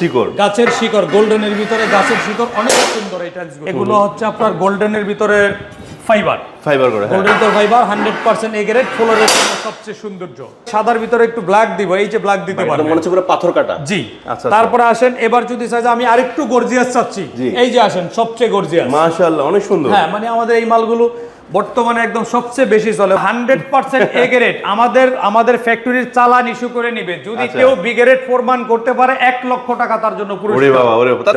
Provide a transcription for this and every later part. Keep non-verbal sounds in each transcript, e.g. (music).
শিকড়। গাছের শিকড় গোল্ডেনের ভিতরে গাছের শিকড় অনেক সুন্দর এই টাইলস এগুলো হচ্ছে আপনার গোল্ডেনের ভিতরে ফাইবার। ফাইবার করে হ্যাঁ। গোল্ডেন তোর fibre hundred percent A grade ফ্লোরের জন্য সবচেয়ে সৌন্দর্য। সাদার ভিতরে একটু ব্ল্যাক দিব এই যে ব্ল্যাক দিতে পারবেন। মনে হচ্ছে পুরো পাথর কাটা। জি। আচ্ছা, তারপরে আসেন এবার যদি চাই আমি আরেকটু গর্জিয়াস চাচ্ছি এই যে আসেন সবচেয়ে গর্জিয়াস মাশাআল্লাহ অনেক সুন্দর। হ্যাঁ মানে আমাদের এই মালগুলো বর্তমানে একদম সবচেয়ে বেশি চলে হান্ড্রেড পার্সেন্ট এ গ্রেড আমাদের আমাদের ফ্যাক্টরির চালান ইস্যু করে নিবে। যদি আচ্ছা। কেউ বি গ্রেড প্রমাণ করতে পারে এক লক্ষ টাকা তার জন্য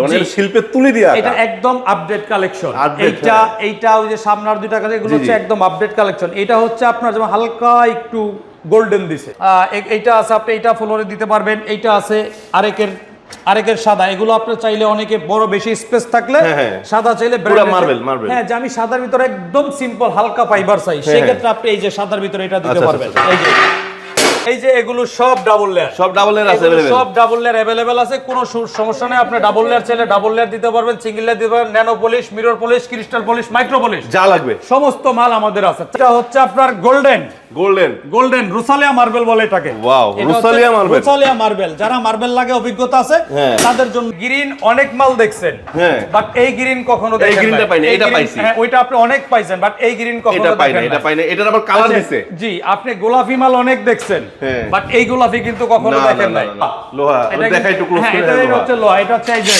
মানে শিল্পের তুলি দিয়া এটা একদম আপডেট কালেকশন এইটা। এইটা ওই যে সামনার দুইটা কাছে এগুলো হচ্ছে একদম আপডেট কালেকশন এটা হচ্ছে আপনার যেমন হালকা একটু গোল্ডেন দিছে। এইটা আছে আপনি এইটা ফ্লোরে দিতে পারবেন। এইটা আছে আরেকের আরেকের সাদা এগুলো আপনার চাইলে অনেকে বড় বেশি স্পেস থাকলে হ্যাঁ, হ্যাঁ। সাদা চাইলে মার্বেল। হ্যাঁ যে আমি সাদার ভিতরে একদম সিম্পল হালকা ফাইবার চাই হ্যাঁ, সেক্ষেত্রে আপনি এই যে সাদার ভিতরে এটা দিতে আচ্ছা, পারবেন। আচ্ছা, এই যে। এই যে এগুলো সব ডাবল লেয়ার সব ডাবল এর আছে সব ডাবল লেয়ার অ্যাভেলেবেল আছে কোনো সমস্যা নেই আপনি ডাবল লেয়ার চাইলে ডাবল লেয়ার দিতে পারবেন সিঙ্গেল লেয়ার দিতে পারবেন nano polish mirror polish crystal polish micro polish যা লাগবে সমস্ত মাল আমাদের আছে এটা হচ্ছে আপনার গোল্ডেন গোল্ডেন গোল্ডেন রুসালিয়া মার্বেল বলে এটাকে হচ্ছে রুসালিয়া marble। রুসালিয়া মার্বেল যারা মার্বেল লাগে অভিজ্ঞতা আছে হ্যাঁ। তাদের জন্য গ্রিন অনেক মাল দেখছেন হ্যাঁ। বাট এই গ্রিন কখনো এই দেখেন greenটা নাই। পাইনি, এটা পাইছি। হ্যাঁ ওইটা আপনি অনেক পাইছেন বাট এই গ্রিন কখনো এটা পাই না এটা নাই। পাই না এটার আবার কালার আচ্ছা, দিছে জি আপনি গোলাপি মাল অনেক দেখছেন হ্যাঁ। বাট এই গোলাপি কিন্তু কখনো দেখেন নাই। লোহা, এটা দেখা একটু close হ্যাঁ, করে এটা-। হচ্ছে লোহা। এটা হচ্ছে এই যে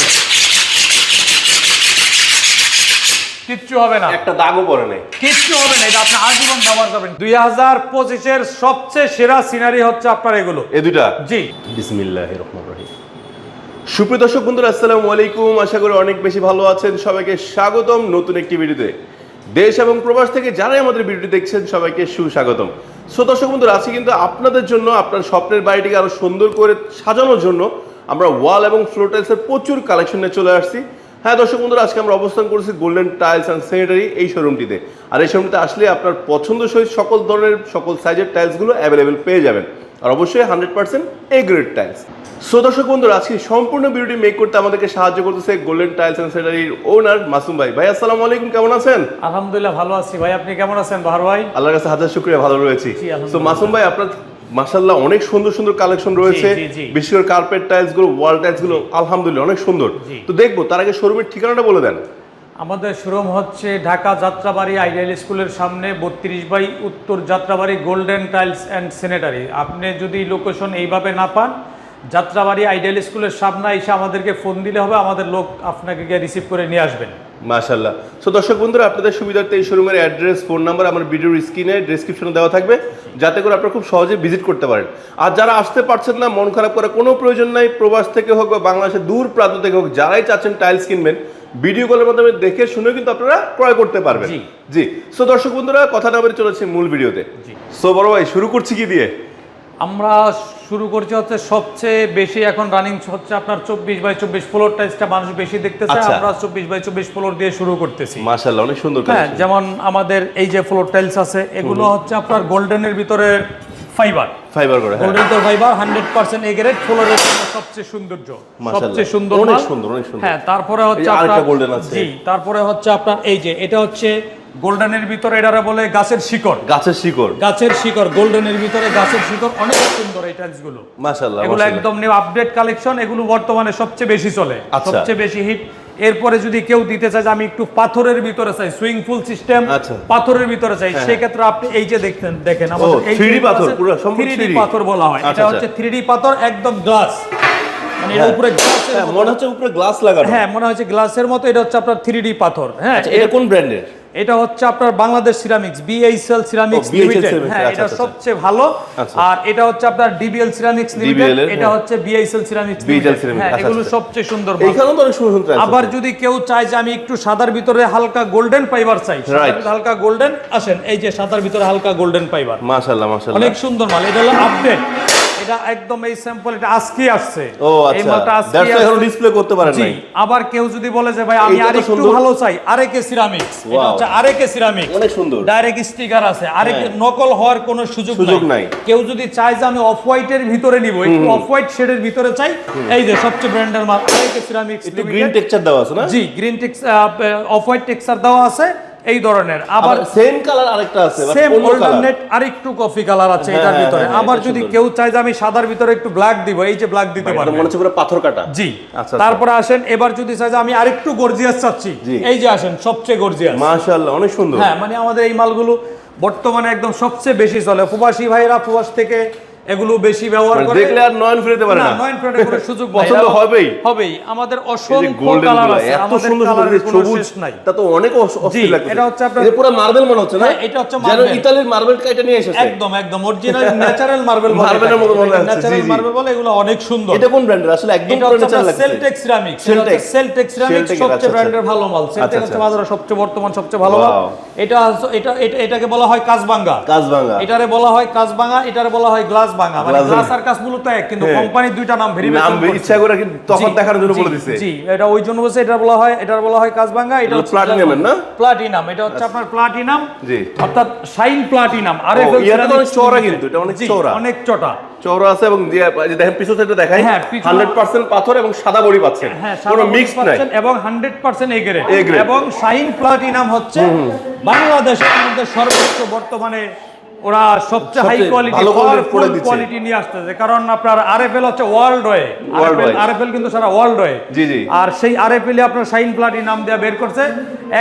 কিচ্ছু হবে না। একটা দাগও পড়ে নাই। কিচ্ছু হবে না এটা আপনি আজীবন ব্যবহার করবেন। দুই হাজার পঁচিশের সবচেয়ে সেরা সিনারি হচ্ছে আপনার এগুলো। এই দুইটা? জি। বিসমিল্লাহির রহমানির রহিম। সুপ্রিয় দর্শক বন্ধুরা আসসালামু আলাইকুম। আশা করি অনেক বেশি ভালো আছেন। সবাইকে স্বাগতম নতুন একটি ভিডিওতে দেশ এবং প্রবাস থেকে যারাই আমাদের ভিডিওটি দেখছেন সবাইকে সুস্বাগতম। সো দর্শক বন্ধুরা, আজকে কিন্তু আপনাদের জন্য, আপনার স্বপ্নের বাড়িটিকে আরও সুন্দর করে সাজানোর জন্য আমরা ওয়াল এবং ফ্লোর টাইলসের প্রচুর কালেকশন নিয়ে চলে আসছি। হ্যাঁ দর্শক বন্ধুরা, আজকে আমরা অবস্থান করছি গোল্ডেন টাইলস অ্যান্ড স্যানিটারি এই শোরুমটিতে আর এই শোরুমটিতে আসলে আপনার পছন্দসই সকল ধরনের, সকল সাইজের টাইলসগুলো অ্যাভেলেবেল পেয়ে যাবেন। আর অবশ্যই hundred percent A grade tiles so দর্শক বন্ধুরা আজকে সম্পূর্ণ ভিডিওটি মেক করতে আমাদেরকে সাহায্য করতেছে গোল্ডেন টাইলস অ্যান্ড স্যানিটারির ওনার মাসুম ভাই। ভাই আসসালামু আলাইকুম কেমন আছেন? আলহামদুলিল্লাহ ভালো আছি। ভাই আপনি কেমন আছেন? বাহার ভাই? আল্লাহর কাছে হাজার শুক্রিয়া ভালো রয়েছি। তো মাসুম ভাই আপনার মাশাল্লাহ অনেক সুন্দর সুন্দর কালেকশন রয়েছে। বিশেষ করে কার্পেট টাইলসগুলো ওয়াল টাইলসগুলো আলহামদুলিল্লাহ অনেক সুন্দর। তো দেখব তার আগে শোরুমের ঠিকানাটা বলে দেন। আমাদের শোরুম হচ্ছে ঢাকা যাত্রাবাড়ি আইডিয়াল স্কুলের সামনে, বত্রিশ বাই উত্তর Jatrabari golden tiles and sanitary আপনি যদি লোকেশন এইভাবে না পান, যাত্রাবাড়ি আইডিয়াল স্কুলের সামনে এসে আমাদেরকে ফোন দিলে হবে, আমাদের লোক আপনাকে গিয়ে রিসিভ করে নিয়ে আসবেন। মাশাল্লাহ সো দর্শক বন্ধুরা, আপনাদের সুবিধার্থে এই শোরুমের অ্যাড্রেস ফোন নাম্বার আমার ভিডিওর স্ক্রিনে ডেসক্রিপশনে দেওয়া থাকবে, যাতে করে আপনারা খুব সহজে ভিজিট করতে পারেন। আর যারা আসতে পারছেন না, মন খারাপ করার কোনো প্রয়োজন নাই, প্রবাস থেকে হোক বা বাংলাদেশের দূর প্রান্ত থেকে হোক, যারাই চাচ্ছেন টাইলস কিনবেন ভিডিও কলের মাধ্যমে দেখে শুনে কিন্তু আপনারা ক্রয় করতে পারবেন। জি। সো দর্শক বন্ধুরা কথা না বলে চলেছে মূল ভিডিওতে। সো বড় ভাই শুরু করছি কি দিয়ে? আমরা শুরু করছি হচ্ছে সবচেয়ে বেশি এখন রানিং হচ্ছে আপনার চব্বিশ বাই চব্বিশ ফ্লোর টাইলসটা মানুষ বেশি দেখতেছে। আচ্ছা। আমরা চব্বিশ বাই চব্বিশ ফ্লোর দিয়ে শুরু করতেছি। মাশাল্লাহ অনেক সুন্দর হ্যাঁ যেমন আমাদের এই যে ফ্লোর টাইলস আছে এগুলো হচ্ছে আপনার গোল্ডেনের ভিতরে ফাইবার। ফাইবার করে হ্যাঁ। গোল্ডেন তো fibre hundred percent A grade ফ্লোরের সবচেয়ে সৌন্দর্য সবচেয়ে সুন্দর অনেক সুন্দর, অনেক সুন্দর। হ্যাঁ তারপরে হচ্ছে এই যে আরেকটা আপনার golden আছে। জি তারপরে হচ্ছে আপনার এই যে এটা হচ্ছে গোল্ডেনের ভিতরে এটারে বলে গাছের শিকড়। গাছের শিকড়। গাছের শিকড় গোল্ডেনের ভিতরে গাছের শিকড় অনেক সুন্দর এই টাইলসগুলো মাশাল্লাহ এগুলো একদম নিউ আপডেট কালেকশন এগুলো বর্তমানে সবচেয়ে বেশি চলে। আচ্ছা। সবচেয়ে বেশি হিট এরপরে যদি কেউ দিতে চায় যে আমি একটু পাথরের ভিতরে চাই সুইং ফুল সিস্টেম আচ্ছা। পাথরের ভিতরে চাই সেক্ষেত্রে সেই ক্ষেত্রে আপনি এই যে দেখতেন দেখেন আমাদের এই 3D পাথর, পুরো সম্পূর্ণ 3D 3D পাথর বলা হয়। আচ্ছা, এটা হচ্ছে 3D পাথর একদম গ্লাস মানে এর হ্যাঁ। উপরে গ্লাসের হ্যাঁ মনে হচ্ছে উপরে গ্লাস লাগানো। হ্যাঁ মনে হচ্ছে গ্লাসের মতো এটা হচ্ছে আপনার থ্রি পাথর। হ্যাঁ আচ্ছা, এটা কোন ব্র্যান্ডের এটা হচ্ছে আপনার Bangladesh ceramics BHL ceramics limited হ্যাঁ আচ্ছা, এটা আচ্ছা, সবচেয়ে ভালো। আচ্ছা। আর এটা হচ্ছে আপনার ডিবিএল সিরামিক্স লিমিটেড এটা হ্যাঁ। হচ্ছে বিএইচএল সিরামিক্স লিমিটেড হ্যাঁ আচ্ছা, এগুলো আচ্ছা। সবচেয়ে সুন্দর তো অনেক সুন্দর সুন্দর আবার যদি কেউ চায় যে আমি একটু সাদার ভিতরে হালকা গোল্ডেন ফাইবার চাই হালকা গোল্ডেন আসেন এই যে সাদার ভিতরে হালকা গোল্ডেন ফাইবার মাশাল্লাহ মাশাল্লাহ অনেক সুন্দর মাল এটা হলো আপডেট এটা একদম এই স্যাম্পল এটা আজকে আসছে। ও আচ্ছা। দ্যাটস এখনও ডিসপ্লে করতে পারেন নাই। আবার কেউ যদি বলে যে ভাই আমি আর একটু ভালো চাই আরেকে সিরামিক্স এটা হচ্ছে আরেকে সিরামিক্স অনেক সুন্দর। ডাইরেক্ট স্টিকার আছে। আরেকে হ্যাঁ। নকল হওয়ার কোনো সুযোগ সুযোগ নাই। কেউ যদি চায় যে আমি অফ হোয়াইটের ভিতরে নিব একটু অফ হোয়াইট শেডের ভিতরে চাই। এই যে সবচেয়ে ব্র্যান্ডের মাল আরেকে সিরামিক্স একটু গ্রিন টেক্সচার দেওয়া আছে না? জি green tex off white texture দেওয়া আছে। এই ধরনের। আবার সেম কালার আরেকটা আছে সেম colour। অল্টারনেট আরেকটু কফি কালার আছে হ্যাঁ, এটার হ্যাঁ, ভিতরে। হ্যাঁ, আবার যদি কেউ চায় যে আমি সাদার ভিতরে একটু ব্ল্যাক দিব এই যে ব্ল্যাক দিতে পারবে। মনে হচ্ছে পুরো পাথর কাটা। জি। আচ্ছা, তারপরে আসেন এবার যদি চাই যে আমি আরেকটু গর্জিয়াস চাচ্ছি এই যে আসেন সবচেয়ে গর্জিয়াস মাশাআল্লাহ অনেক সুন্দর। হ্যাঁ মানে আমাদের এই মালগুলো বর্তমানে একদম সবচেয়ে বেশি চলে। প্রবাসী ভাইরা প্রবাস থেকে এগুলো বেশি ব্যবহার মানে করে দেখলে আর নয়ন ফিরতে পারে না নয়ন ফ্রেন্ডে কোনো (laughs) সুযোগ পছন্দ হবেই। হবেই। আমাদের অসংখ্য কালার আছে এত সুন্দর সুন্দর সবুজ নাই। তা তো অনেক অস্থির লাগছে এটা হচ্ছে আপনার- এটা পুরো মার্বেল মনে হচ্ছে না? হ্যাঁ, এটা হচ্ছে মার্বেল যেন ইতালির মার্বেল এটা নিয়ে এসেছে। একদম একদম। অরিজিনাল ন্যাচারাল মার্বেল বলে মার্বেলের মতো মনে হচ্ছে, ন্যাচারাল মার্বেল বলে এগুলো অনেক সুন্দর। এটা কোন ব্র্যান্ডের আসলে একদম পুরো ন্যাচারাল লাগছে Celtex ceramic Celtex। Celtex ceramic সবচেয়ে আচ্ছা, ব্র্যান্ডের ভালো মাল। সেলটেক আচ্ছা, হচ্ছে আচ্ছা। বাজারে সবচেয়ে বর্তমান সবচেয়ে ভালো মাল। এটা এটা এটা এটাকে বলা হয় কাজবাঙ্গা কাজভাঙ্গা এটারে বলা হয় কাজবাঙ্গা এটারে বলা হয় গ্লাস ভাঙা মানে গ্লাস আর মূলত এক কিন্তু হ্যাঁ। দুইটা নাম ভেরি নাম ইচ্ছা করে কি তফাৎ দেখানোর জন্য বলে দিছে। জি এটা ওই জন্য বলছে এটা বলা হয় এটার বলা হয় এটা এটা platinum-এর না? প্লাটিনাম এটা হচ্ছে আপনার প্লাটিনাম জি। অর্থাৎ শাইন প্লাটিনাম আর তো অনেক চওড়া কিন্তু, এটা অনেক চওড়া। অনেক চটা চৌড়া আছে এবং যে যে দেখেন সাইডে দেখাই হ্যাঁ, পিছনে- হান্ড্রেড পার্সেন্ট পাথর এবং সাদা বড়ি পাচ্ছেন। হ্যাঁ কোনো মিক্স নাই। এবং হান্ড্রেড পার্সেন্ট এ গ্রেড এবং শাইন প্লাটিনাম হচ্ছে বাংলাদেশের মধ্যে সর্বোচ্চ বর্তমানে ওরা সবচেয়ে হাই কোয়ালিটি দিচ্ছে। কোয়ালিটি নিয়ে আসতেছে কারণ আপনার আরএফএল হচ্ছে ওয়ার্ল্ড ওয়ে Worldwide। আরএফএল কিন্তু সারা ওয়ার্ল্ড ওয়ে জি, জি। আর সেই আরএফএল আপনার শাইন প্লাটিনাম দিয়ে বের করছে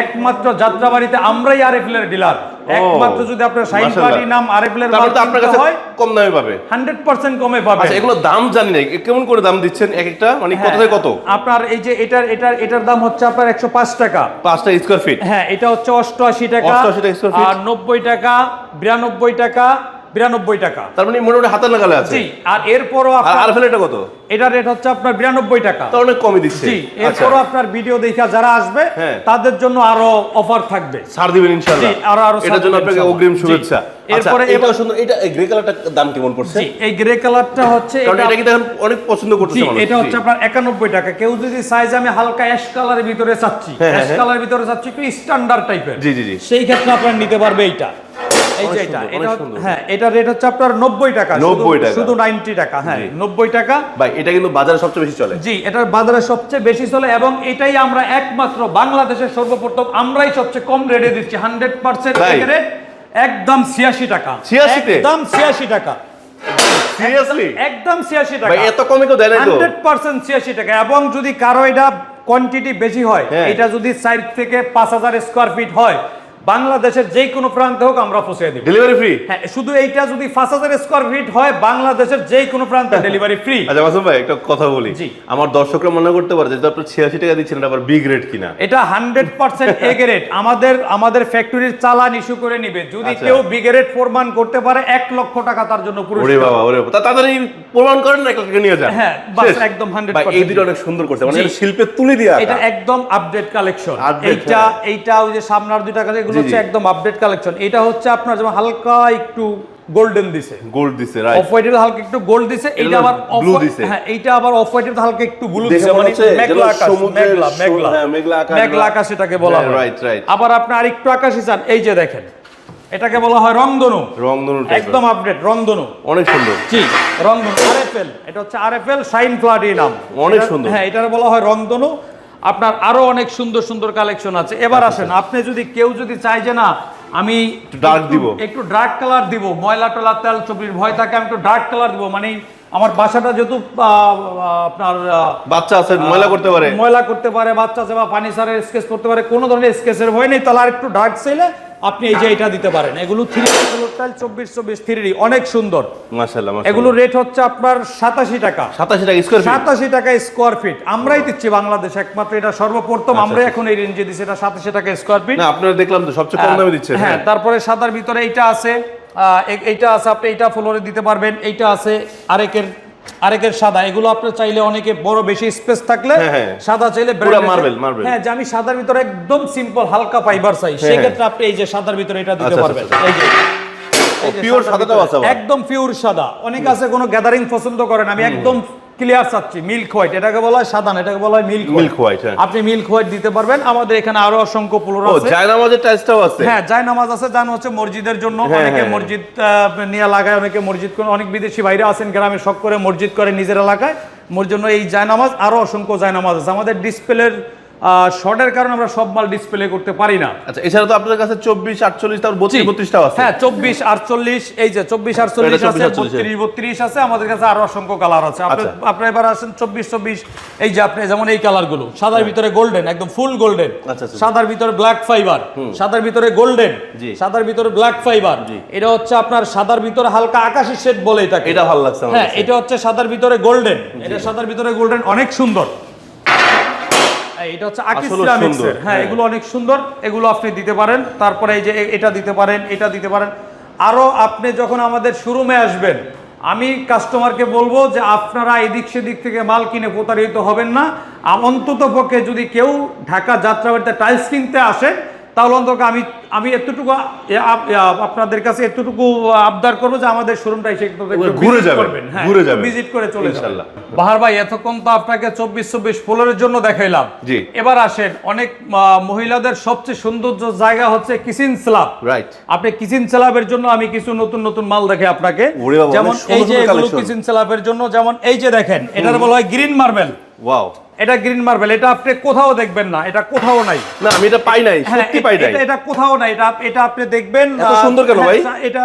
একমাত্র যাত্রাবাড়িতে আমরাই আরএফএল এর ডিলার একমাত্র যদি আপনার শাইন মাশাআল্লাহ। নাম আরএফএল এর মাল তো আপনার কাছে কম দামে পাবে। 100% কমে পাবে। আচ্ছা এগুলো দাম জানি না। কেমন করে দাম দিচ্ছেন? এক একটা? মানে কত থেকে কত? আপনার এই যে এটার এটার এটার দাম হচ্ছে আপনার একশো পাঁচ টাকা। পাঁচটা স্কোয়ার ফিট হ্যাঁ এটা হচ্ছে অষ্টআশি টাকা 88 টাকা স্কয়ার ফিট আর নব্বই টাকা বিরানব্বই টাকা বিরানব্বই টাকা। তার মানে মোটামুটি হাতের নাগালে আছে। জি আর এরপরও আপনার এটা কত? এটা রেট হচ্ছে আপনার বিরানব্বই টাকা। তা অনেক কমই দিচ্ছে। জি আচ্ছা। এরপরও আপনার ভিডিও দেখা যারা আসবে হ্যাঁ। তাদের জন্য আরও অফার থাকবে। ছাড় দিবেন ইনশাআল্লাহ। আরো- আরও এটার জন্য আপনাকে অগ্রিম শুভেচ্ছা। আচ্ছা এরপরে এটা সুন্দর এটা গ্রে কালারটা দাম কেমন পড়ছে? জি এই গ্রে কালারটা হচ্ছে এটা এটা কিন্তু এখন অনেক পছন্দ করতেছে মানুষ। এটা হচ্ছে আপনার একানব্বই টাকা। কেউ যদি সাইজ আমি হালকা অ্যাশ কালারের ভিতরে চাচ্ছি হ্যাঁ, অ্যাশ হ্যাঁ। কালারের ভিতরে চাচ্ছি একটু স্ট্যান্ডার্ড টাইপের জি, জি, জি। সেই ক্ষেত্রে আপনার নিতে পারবে এইটা। এই যে এটা। হ্যাঁ এটা রেট হচ্ছে আপনার নব্বই টাকা 90 টাকা। শুধু নাইনটি টাকা হ্যাঁ জি। নব্বই টাকা ভাই এটা কিন্তু বাজারে সবচেয়ে বেশি চলে জি এটার বাজারে সবচেয়ে বেশি চলে এবং এটাই আমরা একমাত্র বাংলাদেশের সর্বপ্রথম আমরাই সবচেয়ে কম রেটে দিচ্ছি? রেট একদম ছিয়াশি টাকা 86 একদম ছিয়াশি টাকা সিরিয়াসলি একদম ছিয়াশি টাকা ভাই এত কমে কেউ দেয় না তো হান্ড্রেড পার্সেন্ট ছিয়াশি টাকা এবং যদি কারও এটা কোয়ান্টিটি বেশি হয় হ্যাঁ। এটা যদি সাইড থেকে পাঁচ হাজার স্কোয়ার ফিট হয় বাংলাদেশের যে কোনো প্রান্তে হোক আমরা পৌঁছে দিব। ডেলিভারি ফ্রি হ্যাঁ শুধু এইটা যদি পাঁচ হাজার স্কোয়ার ফিট হয় বাংলাদেশের যে কোনো প্রান্তে ডেলিভারি ফ্রি আচ্ছা মাসুম ভাই একটা কথা বলি। আমার দর্শকরা মনে করতে পারে যে আপনি ছিয়াশি টাকা দিচ্ছেন এটা আবার বিগ রেট কিনা। এটা হান্ড্রেড পার্সেন্ট এগেরেট আমাদের আমাদের ফ্যাক্টরির চালান ইস্যু করে নিবে। যদি আচ্ছা। কেউ বিগেরেট প্রমাণ করতে পারে এক লক্ষ টাকা তার জন্য ওরে বাবা ওরে বাবা। তাড়াতাড়ি প্রমাণ করেন না একটা নিয়ে যান। হ্যাঁ, বাস, একদম 100% ভাই, এই দুটো অনেক সুন্দর করছে। মানে শিল্পের তুলি দিয়ে এটা একদম আপডেট কালেকশন এইটা হ্যাঁ। এইটা ওই যে সামনের দুইটা কাছে এগুলো। হচ্ছে একদম আপডেট কালেকশন এটা হচ্ছে আপনার যেমন হালকা একটু গোল্ডেন দিছে। গোল্ড দিছে রাইট অফ রাইট হোয়াইটের হালকা একটু গোল্ড দিছে হলো আবার blue off- দিছে। হ্যাঁ এইটা আবার অফ হোয়াইটের হালকা একটু ব্লু দিছে মানে হচ্ছে মেঘলা আকাশ মেঘলা মেঘলা। হ্যাঁ, মেঘলা আকাশ মেঘলা আকাশ এটাকে বলা হ্যাঁ, হয়। right, right. আবার আপনি আরেকটু আকাশি চান এই যে দেখেন এটাকে বলা হয় রংধনু। রংধনু একদম আপডেট রংধনু। অনেক সুন্দর। জি রংধনু আরএফএল এটা হচ্ছে আরএফএল শাইন নাম অনেক সুন্দর। হ্যাঁ এটার বলা হয় রংধনু। আপনার আরও অনেক সুন্দর সুন্দর কালেকশন আছে। এবার আসেন আপনি যদি কেউ যদি চাই যে না আমি ডার্ক দিব। একটু ডার্ক কালার দিব ময়লা টলা তেল ছবির ভয় থাকে আমি একটু ডার্ক কালার দিব। মানে আমার বাসাটা যেহেতু আপনার বাচ্চা আছে ময়লা করতে পারে। ময়লা করতে পারে বাচ্চা আছে বা পানি সারের স্কেচ করতে পারে কোনো ধরনের স্কেচের ভয় নেই। তাহলে আর একটু ডার্ক চাইলে আপনি এই যে এটা দিতে পারেন এগুলো থ্রি স্টাইল চব্বিশ চব্বিশ থ্রি অনেক সুন্দর। মাশাআল্লাহ এগুলো রেট হচ্ছে আপনার সাতাশি টাকা। সাতাশি টাকা স্কোয়ার ফিট সাতাশি টাকা স্কোয়ার ফিট আমরাই দিচ্ছি বাংলাদেশ একমাত্র এটা সর্বপ্রথম আমরাই এখন এই রেঞ্জে দিচ্ছি এটা সাতাশি টাকা স্কোয়ার ফিট না আপনারা দেখলাম তো সবচেয়ে কম দামে দিচ্ছেন হ্যাঁ তারপরে সাদার ভিতরে এইটা আছে এইটা আছে আপনি এইটা ফ্লোরে দিতে পারবেন এইটা আছে আরেকের আরেকের সাদা এগুলো আপনি চাইলে অনেকে বড় বেশি স্পেস থাকলে হ্যাঁ, হ্যাঁ। সাদা চাইলে। হ্যাঁ যে আমি সাদার ভিতরে একদম সিম্পল হালকা ফাইবার চাই হ্যাঁ, সেক্ষেত্রে আপনি এই যে সাদার ভিতরে এটা দিতে আচ্ছা, পারবেন। আচ্ছা, এই যে। সাদাটাও আছে একদম পিওর সাদা। অনেক আছে কোনো গ্যাদারিং পছন্দ করেন আমি একদম ক্লিয়ার চাচ্ছি মিল্ক হোয়াইট এটাকে বলা হয় সাদান এটাকে বলা হয় মিল্ক মিল্ক হোয়াইট হ্যাঁ। আপনি মিল্ক হোয়াইট দিতে পারবেন আমাদের এখানে আরও অসংখ্য পুলোর ও আছে। জায়নামাজের টাইসটাও আছে। হ্যাঁ জায় নামাজ আছে জান হচ্ছে মসজিদের জন্য হ্যাঁ, অনেকে হ্যাঁ। মসজিদ নিয়ে লাগায় অনেকে মসজিদ করে অনেক বিদেশি বাইরে আছেন গ্রামে শখ করে মসজিদ করে নিজের এলাকায়। মোর জন্য এই জায় নামাজ আরও অসংখ্য জায় নামাজ আছে। আমাদের ডিসপ্লের শর্টের কারণে আমরা সব মাল ডিসপ্লে করতে পারি না। আচ্ছা এছাড়া তো আপনার কাছে চব্বিশ আটচল্লিশ তারপর বত্রিশ বত্রিশটাও আছে। হ্যাঁ চব্বিশ আটচল্লিশ এই যে চব্বিশ আটচল্লিশ আছে বত্রিশ বত্রিশ আছে আমাদের কাছে আরও অসংখ্য কালার আছে। আপনি আচ্ছা। এবার আসেন চব্বিশ চব্বিশ এই যে আপনি যেমন এই কালারগুলো সাদার ভিতরে গোল্ডেন একদম ফুল গোল্ডেন আচ্ছা, আচ্ছা। সাদার ভিতরে ব্ল্যাক ফাইবার সাদার ভিতরে গোল্ডেন জি। সাদার ভিতরে ব্ল্যাক ফাইবার এটা হচ্ছে আপনার সাদার ভিতরে হালকা আকাশি শেড বলে এটাকে। এটা ভালো লাগছে হ্যাঁ এটা হচ্ছে সাদার ভিতরে গোল্ডেন এটা সাদার ভিতরে গোল্ডেন অনেক সুন্দর। এটা হচ্ছে হ্যাঁ হ্যাঁ। এগুলো অনেক সুন্দর। এগুলো আপনি দিতে পারেন। তারপরে এই যে এটা দিতে পারেন এটা দিতে পারেন। আরও আপনি যখন আমাদের শোরুমে আসবেন আমি কাস্টমারকে বলব যে আপনারা এদিক সেদিক থেকে মাল কিনে প্রতারিত হবেন না। অন্তত পক্ষে যদি কেউ ঢাকা যাত্রাবাড়িতে টাইলস কিনতে আসেন তাহলে অন্তত আমি আমি এতটুকু আপনাদের কাছে এতটুকু আবদার করব যে আমাদের শোরুমটা এসে ঘুরে যাবেন, হ্যাঁ ঘুরে যাবেন। ভিজিট করে চলে যাবেন। ইনশাল্লাহ। বাহার ভাই এতক্ষণ তো আপনাকে চব্বিশ চব্বিশ ফ্লোরের জন্য দেখাইলাম। জি। এবার আসেন অনেক আহ, মহিলাদের সবচেয়ে সৌন্দর্য জায়গা হচ্ছে কিচেন স্ল্যাব। রাইট আপনি কিচেন স্ল্যাবের জন্য আমি কিছু নতুন নতুন মাল দেখে আপনাকে। যেমন এই যে এগুলো কিচেন স্ল্যাবের জন্য যেমন এই যে দেখেন এটার বলা হয় গ্রিন মার্বেল। ওয়াও এটা গ্রিন মার্বেল এটা আপনি কোথাও দেখবেন না এটা কোথাও নাই না আমি এটা পাই নাই হ্যাঁ সত্যি পাই নাই এটা এটা কোথাও নাই এটা এটা আপনি দেখবেন এত সুন্দর কেন ভাই? হ্যাঁ, এটা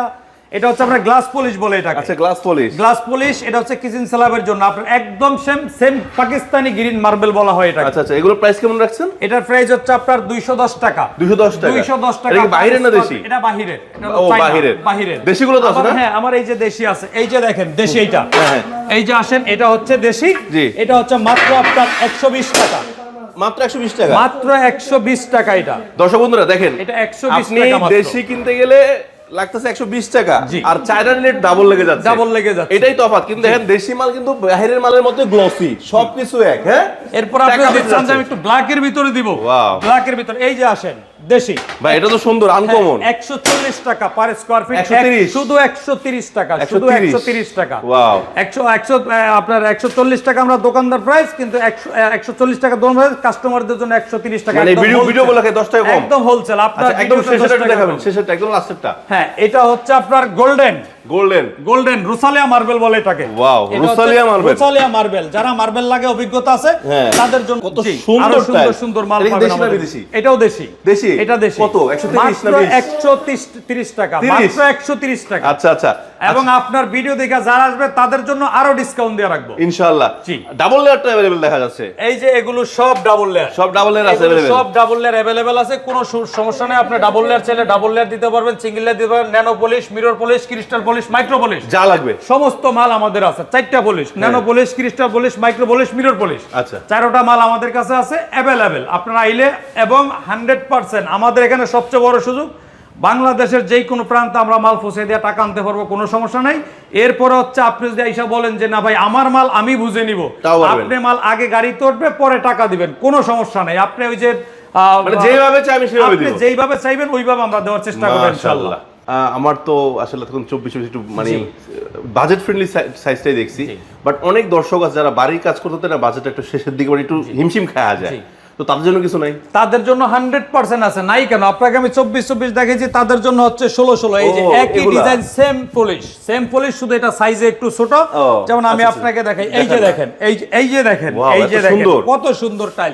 এটা হচ্ছে আপনার গ্লাস পলিশ বলে এটাকে। আচ্ছা গ্লাস পলিশ গ্লাস পলিশ এটা হচ্ছে কিচেন স্ল্যাবের জন্য। আপনার একদম same same Pakistani green marble বলা হয় এটা আচ্ছা আচ্ছা এগুলো প্রাইস কেমন রাখছেন? এটার প্রাইস হচ্ছে আপনার 210 টাকা। 210 টাকা। 210 টাকা এটা কি বাইরের না দেশি? এটা এটা ও, চায়না, বাহিরের। বাহিরের। দেশিগুলো তো আছে না? হ্যাঁ আমার এই যে দেশি আছে এই যে দেখেন দেশি এইটা। হ্যাঁ, হ্যাঁ। এই যে আসেন এটা হচ্ছে দেশি। জি। এটা হচ্ছে মাত্র আপনার 120 টাকা। মাত্র একশো বিশ টাকা? মাত্র 120 টাকা এটা। দর্শক বন্ধুরা দেখেন এটা 120 আপনি টাকা মাত্র। দেশি কিনতে গেলে লাগতেছে একশো বিশ টাকা। আর চায়না নেট ডাবল লেগে যাচ্ছে। ডাবল লেগে যাচ্ছে। এটাই তফাৎ। কিন্তু দেখেন দেশি মাল কিন্তু বাইরের মালের মধ্যে গ্লসি সবকিছু এক হ্যাঁ? এরপর আপনি চান যে আমি একটু ব্ল্যাকের ভিতরে দিব। ব্ল্যাক ব্ল্যাকের ভিতরে। এই যে আসেন। দেশি। ভাই এটা তো সুন্দর আনকমন একশো চল্লিশ টাকা পার স্কয়ার ফিট 130 শুধু একশো তিরিশ টাকা শুধু 130 টাকা। ওয়াও 100 100 আপনার একশো চল্লিশ টাকা আমরা দোকানদার প্রাইস কিন্তু একশো একশো চল্লিশ টাকা দোকান প্রাইস কাস্টমারদের জন্য একশো তিরিশ টাকা মানে ভিডিও ভিডিও বলাকে দশ টাকা কম। একদম হোলসেল আপনার আচ্ছা একদম শেষেরটা দেখাবেন শেষেরটা একদম লাস্টেরটা হ্যাঁ এটা হচ্ছে আপনার গোল্ডেন গোল্ডেন গোল্ডেন রুসালিয়া মার্বেল বলে এটাকে Wow, এটা হচ্ছে রুসালিয়া marble। রুসালিয়া মার্বেল যারা মার্বেল লাগে অভিজ্ঞতা আছে হ্যাঁ। তাদের জন্য কত জি, সুন্দর আরো সুন্দর tiles। সুন্দর মাল এটা কি পাবেন দেশি না আমাদের। বিদেশি? এটাও দেশি দেশি? এটা দেশি কত? 130 না মাত্র 20? 130 টাকা 30? মাত্র 130 টাকা আচ্ছা আচ্ছা এবং আপনার ভিডিও দেখে যারা আসবে তাদের জন্য আরো ডিসকাউন্ট দিয়ে রাখবো ইনশাআল্লাহ জি। ডাবল লেয়ারটা अवेलेबल দেখা যাচ্ছে এই যে এগুলো সব ডাবল লেয়ার সব ডাবল লেয়ার আছে এগুলো अवेलेबल সব ডাবল লেয়ার অ্যাভেলেবেল আছে কোনো সু- সমস্যা নেই আপনি ডাবল লেয়ার চাইলে ডাবল লেয়ার দিতে পারবেন সিঙ্গেল লেয়ার দিতে পারবেন nano polish mirror polish crystal polish micro polish. যা লাগবে। সমস্ত মাল আমাদের আছে চারটা polish nano polish crystal polish micro polish mirror polish. আচ্ছা। চারোটা মাল আমাদের কাছে আছে অ্যাভেলেবেল আপনারা আইলে এবং হান্ড্রেড পার্সেন্ট আমাদের এখানে সবচেয়ে বড় সুযোগ বাংলাদেশের যেই কোনো প্রান্তে আমরা মাল পৌঁছে দিয়ে টাকা আনতে পারব কোনো সমস্যা নাই। এরপরে হচ্ছে আপনি যদি আইসা বলেন যে না ভাই আমার মাল আমি বুঝে নিব। আপনি মাল আগে গাড়িতে উঠবে পরে টাকা দিবেন কোনো সমস্যা নাই। আপনি ওই যে মানে যেইভাবে চাইবেন ওইভাবে আমরা দেওয়ার চেষ্টা করব আহ, আমার তো আসলে তখন চব্বিশ চব্বিশ একটু মানে বাজেট ফ্রেন্ডলি সাইজটাই দেখছি। বাট অনেক দর্শক আছে যারা বাড়ির কাজ করতে না বাজেট একটু শেষের দিকে মানে একটু হিমশিম খাওয়া যায়। তো তাদের জন্য কিছু নাই? তাদের জন্য হান্ড্রেড পার্সেন্ট আছে। নাই কেন? আপনাকে আমি চব্বিশ চব্বিশ দেখেছি তাদের জন্য হচ্ছে ষোলো ষোলো। এই যে একই design same polish same polish শুধু এটা সাইজে একটু ছোট। যেমন আমি আচ্ছা, আপনাকে দেখাই। এই যে দেখেন এই যে- এই যে দেখেন এই যে দেখেন। কত সুন্দর টাইল